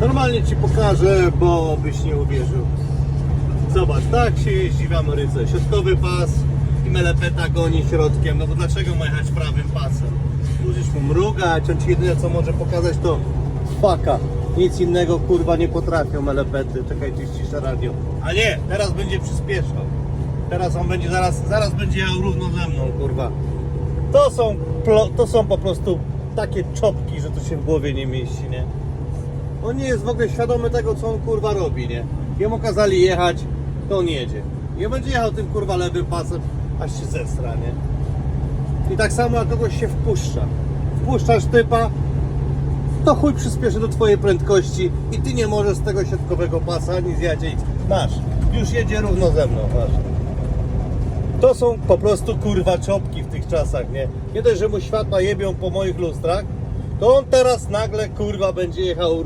Normalnie ci pokażę, bo byś nie uwierzył. Zobacz, tak się jeździ w Ameryce. Środkowy pas i melepeta goni środkiem. No bo dlaczego ma jechać prawym pasem? Możesz mu mrugać, on ci jedyne co może pokazać to faka. Nic innego kurwa nie potrafią melepety. Czekajcie, ściszę radio. A nie, teraz będzie przyspieszał. Teraz on będzie zaraz, zaraz będzie jechał równo ze mną, kurwa. To są, to są po prostu takie czopki, że to się w głowie nie mieści, nie? On nie jest w ogóle świadomy tego, co on kurwa robi, nie? Jemu kazali jechać, to on jedzie. Nie będzie jechał tym kurwa lewym pasem, aż się zesra, nie? I tak samo jak kogoś się wpuszcza. Wpuszczasz typa, to chuj przyspieszy do twojej prędkości i ty nie możesz z tego środkowego pasa ani nic. Masz, już jedzie równo ze mną, masz. To są po prostu kurwa czopki w tych czasach, nie? Nie dość, że mu światła jebią po moich lustrach, to on teraz nagle kurwa będzie jechał